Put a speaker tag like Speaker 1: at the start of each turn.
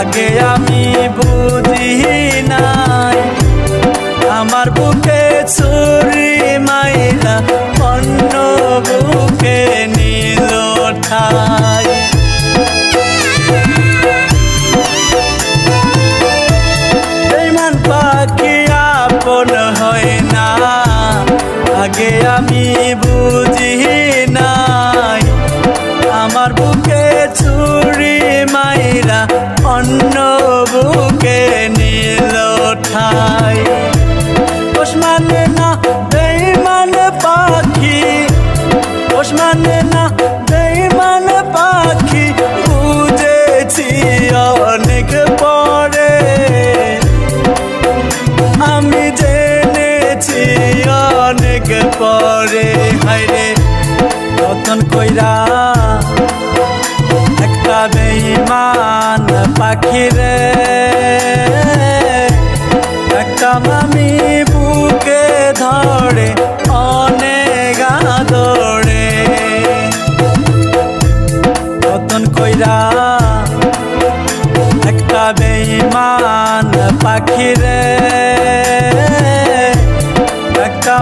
Speaker 1: আমি বুঝি নাই। আমার বুকে ছুরি মাইরা অন্য বুকে নীল ঠাই। বেমান পাখি আপন হয় না। আগে আমি বুঝি নাই। আমার বুকে ছুরি মাইরা অন্য বুকে নীল ঠাই ওসমানে না বেইমান পাখি, ওসমানে না বেইমান পাখি, বুঝেছি অনেক পরে। আমি জেনেছি অনেক পরে। হাইরে রতন কইরা একটা বেইমান পাখি রে একটা মামি বুকে ধরে অনেক আদরে রতন কইরা একটা বেইমান পাখি রে একটা